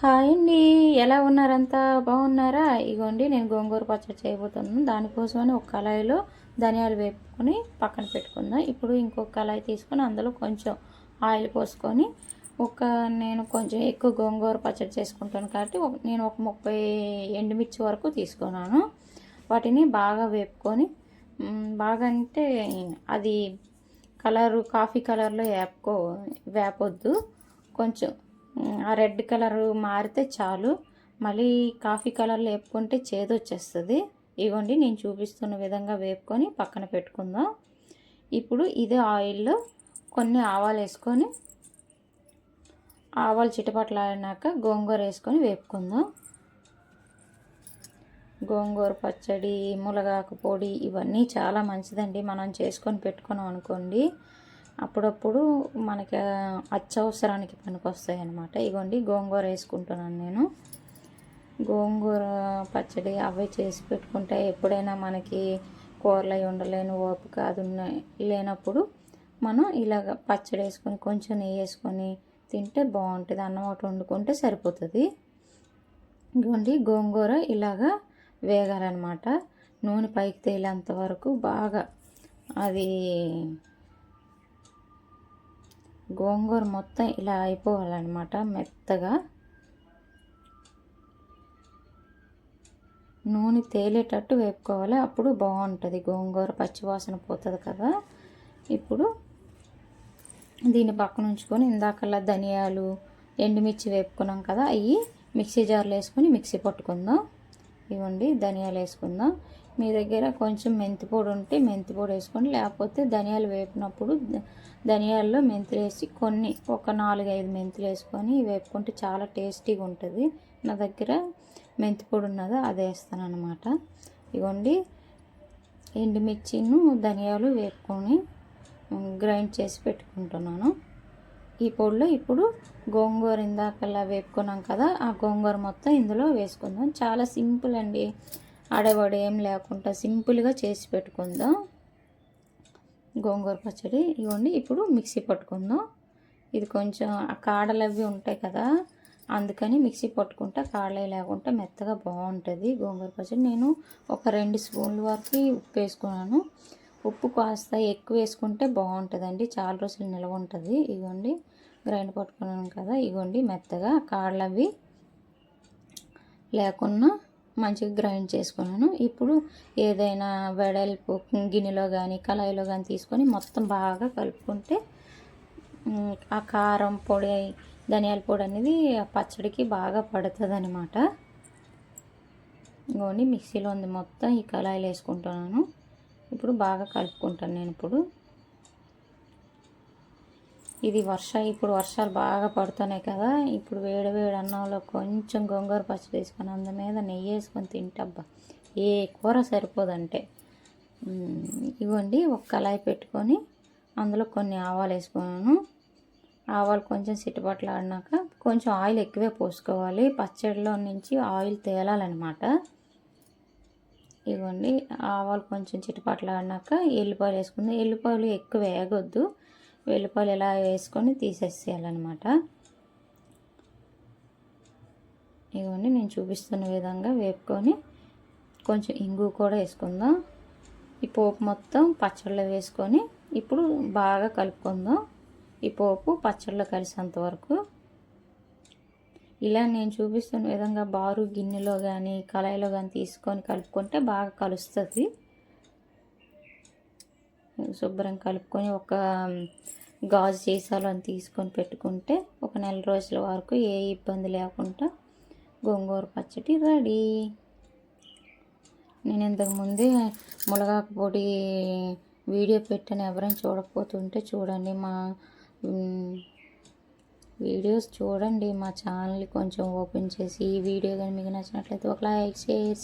Hi అండి. ఎలా ఉన్నారంతా? బాగున్నారా? ఇగోండి నేను గోంగూర పచ్చడి చేయబోతున్నాను. దానికోసమని ఒక కళాయిలో ధనియాలు వేపుకొని పక్కన పెట్టుకుందాం. ఇప్పుడు ఇంకొక కళాయి తీసుకొని అందులో కొంచెం ఆయిల్ పోసుకొని ఒక నేను కొంచెం ఎక్కువ గోంగూర పచ్చడి చేసుకుంటాను కాబట్టి నేను ఒక ముప్పై ఎండుమిర్చి వరకు తీసుకున్నాను. వాటిని బాగా వేపుకొని బాగా అంటే అది కలరు కాఫీ కలర్లో వేపుకో వేపొద్దు. కొంచెం ఆ రెడ్ కలర్ మారితే చాలు. మళ్ళీ కాఫీ కలర్లో వేపుకుంటే చేదు వచ్చేస్తుంది ఇవ్వండి నేను చూపిస్తున్న విధంగా వేపుకొని పక్కన పెట్టుకుందాం. ఇప్పుడు ఇదే ఆయిల్లో కొన్ని ఆవాలు వేసుకొని ఆవాలు చిటపట్లాడినాక గోంగూర వేసుకొని వేపుకుందాం. గోంగూర పచ్చడి ములగాకు పొడి ఇవన్నీ చాలా మంచిదండి. మనం చేసుకొని పెట్టుకున్నాం అనుకోండి. అప్పుడప్పుడు మనకి అత్యవసరానికి పనికొస్తాయి అన్నమాట. ఇగోండి గోంగూర వేసుకుంటున్నాను నేను. గోంగూర పచ్చడి అవి చేసి పెట్టుకుంటే ఎప్పుడైనా మనకి కూరలు ఉండలేని ఓపిక అది లేనప్పుడు మనం ఇలాగ పచ్చడి వేసుకొని కొంచెం నెయ్యి వేసుకొని తింటే బాగుంటుంది. అన్నం ఒకటి వండుకుంటే సరిపోతుంది. ఇగోండి గోంగూర ఇలాగా వేగాలన్నమాట. నూనె పైకి తేలేంత వరకు బాగా అది గోంగూర మొత్తం ఇలా అయిపోవాలన్నమాట మెత్తగా. నూనె తేలేటట్టు వేపుకోవాలి. అప్పుడు బాగుంటుంది. గోంగూర పచ్చివాసన పోతుంది కదా. ఇప్పుడు దీన్ని పక్కన ఉంచుకొని ఇందాకల్లా ధనియాలు ఎండుమిర్చి వేపుకున్నాం కదా అవి మిక్సీ జార్లో వేసుకొని మిక్సీ పట్టుకుందాం. ఇవ్వండి ధనియాలు వేసుకుందాం. మీ దగ్గర కొంచెం మెంతి పొడి ఉంటే మెంతి పొడి వేసుకోండి లేకపోతే ధనియాలు వేపినప్పుడు ధనియాల్లో మెంతులు వేసి కొన్ని ఒక నాలుగు ఐదు మెంతులు వేసుకొని వేపుకుంటే చాలా టేస్టీగా ఉంటుంది. నా దగ్గర మెంతిపొడి ఉన్నదో ఉన్నది అది వేస్తాను అనమాట ఇగోండి ఎండుమిర్చిను ధనియాలు వేపుకొని గ్రైండ్ చేసి పెట్టుకుంటున్నాను. ఈ పొడిలో ఇప్పుడు గోంగూర ఇందాకలా వేపుకున్నాం కదా ఆ గోంగూర మొత్తం ఇందులో వేసుకుందాం. చాలా సింపుల్ అండి. అడబడి ఏం లేకుండా సింపుల్గా చేసి పెట్టుకుందాం. గోంగూర పచ్చడి ఇవ్వండి. ఇప్పుడు మిక్సీ పట్టుకుందాం. ఇది కొంచెం కాడలు అవి ఉంటాయి కదా అందుకని మిక్సీ పట్టుకుంటే కాడలే లేకుంటే మెత్తగా బాగుంటుంది గోంగూర పచ్చడి. నేను ఒక రెండు స్పూన్ల వరకు ఉప్పు వేసుకున్నాను. ఉప్పు కాస్త ఎక్కువ వేసుకుంటే బాగుంటుందండి. చాలా రోజులు నిల్వ ఉంటుంది. ఇగోండి గ్రైండ్ పట్టుకున్నాను కదా ఇగోండి మెత్తగా కాళ్ళవి లేకున్నా మంచిగా గ్రైండ్ చేసుకున్నాను. ఇప్పుడు ఏదైనా వెడల్పు గిన్నెలో కానీ కళాయిలో కానీ తీసుకొని మొత్తం బాగా కలుపుకుంటే ఆ కారం పొడి ధనియాల పొడి అనేది ఆ పచ్చడికి బాగా పడుతుంది అనమాట ఇంకోండి మిక్సీలో ఉంది మొత్తం ఈ కళాయిలు వేసుకుంటున్నాను. ఇప్పుడు బాగా కలుపుకుంటాను నేను ఇప్పుడు. ఇది వర్ష ఇప్పుడు వర్షాలు బాగా పడుతున్నాయి కదా. ఇప్పుడు వేడి వేడి అన్నంలో కొంచెం గోంగూర పచ్చడి వేసుకొని అందు మీద నెయ్యి వేసుకొని తింటబ్బా. ఏ కూర సరిపోదంటే. ఇవ్వండి ఒక కళాయి పెట్టుకొని అందులో కొన్ని ఆవాలు వేసుకున్నాను. ఆవాలు కొంచెం సిట్టుబట్లు ఆడినాక కొంచెం ఆయిల్ ఎక్కువే పోసుకోవాలి. పచ్చడిలో నుంచి ఆయిల్ తేలాలన్నమాట. ఇవ్వండి ఆవాలు కొంచెం చిటపట్లు ఆడినాక ఎల్లిపాయలు వేసుకుందాం. ఎల్లిపాయలు ఎక్కువ వేగొద్దు. వెల్లిపాయలు ఇలా వేసుకొని తీసేసేయాలన్నమాట. ఇవన్నీ నేను చూపిస్తున్న విధంగా వేపుకొని కొంచెం ఇంగు కూడా వేసుకుందాం. ఈ పోపు మొత్తం పచ్చళ్ళు వేసుకొని ఇప్పుడు బాగా కలుపుకుందాం. ఈ పోపు పచ్చళ్ళు కలిసేంత వరకు. ఇలా నేను చూపిస్తున్న విధంగా బారు గిన్నెలో కానీ కళాయిలో కానీ తీసుకొని కలుపుకుంటే బాగా కలుస్తుంది. శుభ్రం కలుపుకొని ఒక గాజు సీసాలో తీసుకొని పెట్టుకుంటే ఒక నెల రోజుల వరకు ఏ ఇబ్బంది లేకుండా గోంగూర పచ్చడి రెడీ. నేను ఇంతకుముందే మునగాకు పొడి వీడియో పెట్టాను. ఎవరైనా చూడకపోతుంటే చూడండి మా వీడియోస్ చూడండి. మా ఛానల్ కొంచెం ఓపెన్ చేసి ఈ వీడియో కానీ మీకు నచ్చినట్లయితే ఒక లైక్ షేర్